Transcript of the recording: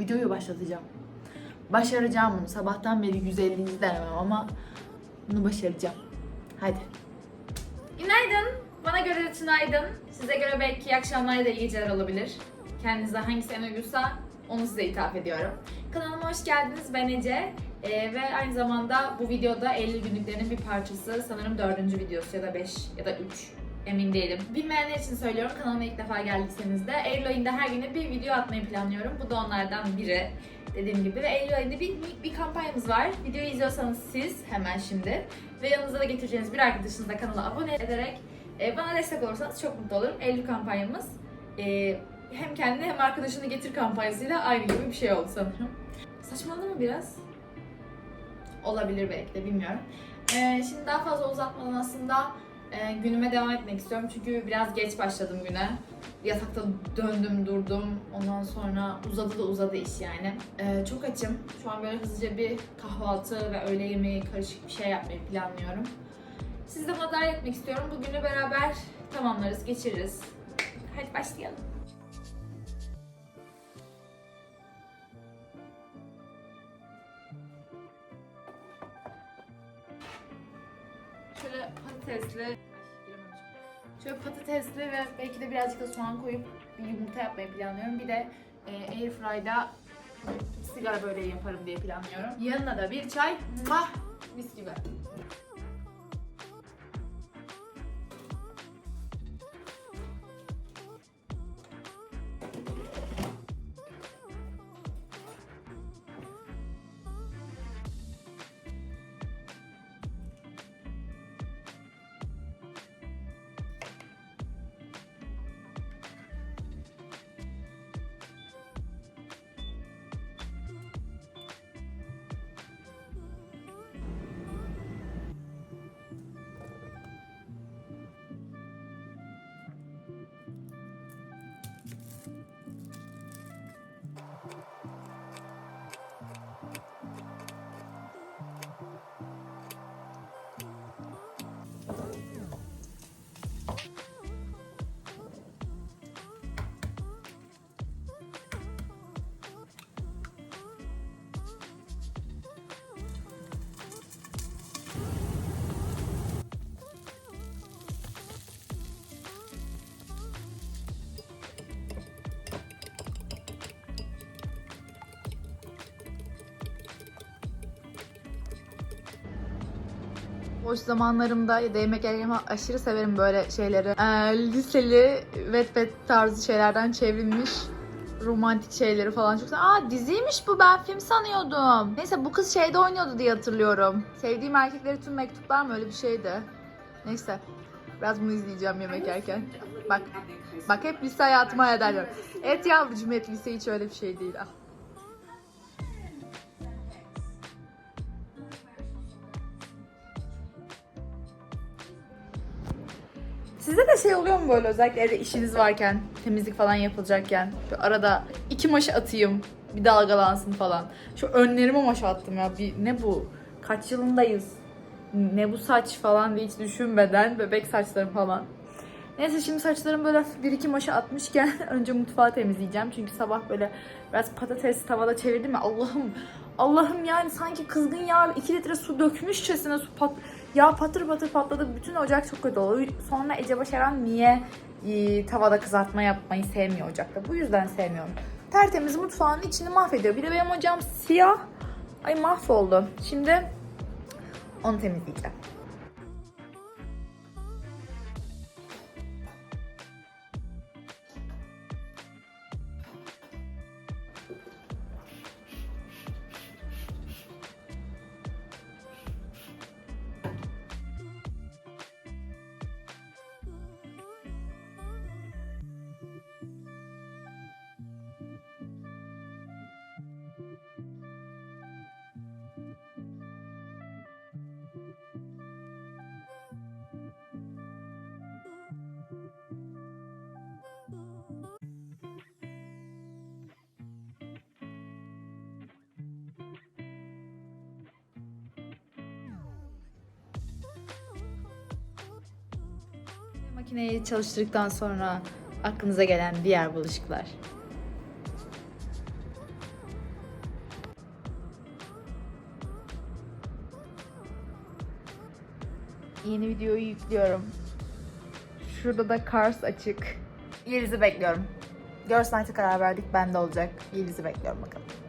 videoyu başlatacağım. Başaracağım bunu. Sabahtan beri 150. denemem ama bunu başaracağım. Hadi. Günaydın. Bana göre tünaydın. Size göre belki iyi akşamlar ya da iyi geceler olabilir. Kendinize hangisi en uygunsa onu size ithaf ediyorum. Kanalıma hoş geldiniz. Ben Ece. Ee, ve aynı zamanda bu videoda 50 günlüklerinin bir parçası. Sanırım dördüncü videosu ya da 5 ya da 3. Emin değilim. Bilmeyenler için söylüyorum. Kanalıma ilk defa geldiyseniz de Eylül ayında her güne bir video atmayı planlıyorum. Bu da onlardan biri. Dediğim gibi ve Eylül ayında bir, bir kampanyamız var. Videoyu izliyorsanız siz hemen şimdi ve yanınıza da getireceğiniz bir arkadaşınızı da kanala abone ederek e, bana destek olursanız çok mutlu olurum. Eylül kampanyamız e, hem kendini hem arkadaşını getir kampanyasıyla aynı gibi bir şey oldu sanırım. Saçmaladı mı biraz? Olabilir belki de bilmiyorum. E, şimdi daha fazla uzatmadan aslında e, günüme devam etmek istiyorum çünkü biraz geç başladım güne. Yatakta döndüm durdum. Ondan sonra uzadı da uzadı iş yani. E, çok açım. Şu an böyle hızlıca bir kahvaltı ve öğle yemeği karışık bir şey yapmayı planlıyorum. Buna dahil etmek istiyorum. Bugünü beraber tamamlarız, geçiririz. Hadi başlayalım. Şöyle patatesli... Şöyle patatesli ve belki de birazcık da soğan koyup bir yumurta yapmayı planlıyorum. Bir de e, airfryda sigara böreği yaparım diye planlıyorum. Yanına da bir çay. Mah! Mis gibi. Boş zamanlarımda ya da yemek yerken aşırı severim böyle şeyleri. Ee, liseli Wattpad tarzı şeylerden çevrilmiş romantik şeyleri falan çok. Aa diziymiş bu ben film sanıyordum. Neyse bu kız şeyde oynuyordu diye hatırlıyorum. Sevdiğim erkekleri tüm mektuplar mı öyle bir şeydi. Neyse biraz bunu izleyeceğim yemek yerken. Bak bak hep lise hayatıma ederim. Evet yavrucuğum evet lise hiç öyle bir şey değil. Ah. Size de şey oluyor mu böyle özellikle evde işiniz varken, temizlik falan yapılacakken şu arada iki maşa atayım, bir dalgalansın falan. Şu önlerime maşa attım ya. Bir, ne bu? Kaç yılındayız? Ne bu saç falan diye hiç düşünmeden bebek saçlarım falan. Neyse şimdi saçlarım böyle bir iki maşa atmışken önce mutfağı temizleyeceğim. Çünkü sabah böyle biraz patates tavada çevirdim ya Allah'ım Allah'ım yani sanki kızgın yağ 2 litre su dökmüşçesine su pat yağ patır patır patladı. Bütün ocak çok kötü oldu. Sonra Ece Başaran niye e, tavada kızartma yapmayı sevmiyor ocakta. Bu yüzden sevmiyorum. Tertemiz mutfağın içini mahvediyor. Bir de benim ocağım siyah. Ay mahvoldu. Şimdi onu temizleyeceğim. makineyi çalıştırdıktan sonra aklınıza gelen diğer bulaşıklar. Yeni videoyu yüklüyorum. Şurada da Kars açık. Yeliz'i bekliyorum. Görsel karar verdik. Bende olacak. Yeliz'i bekliyorum bakalım.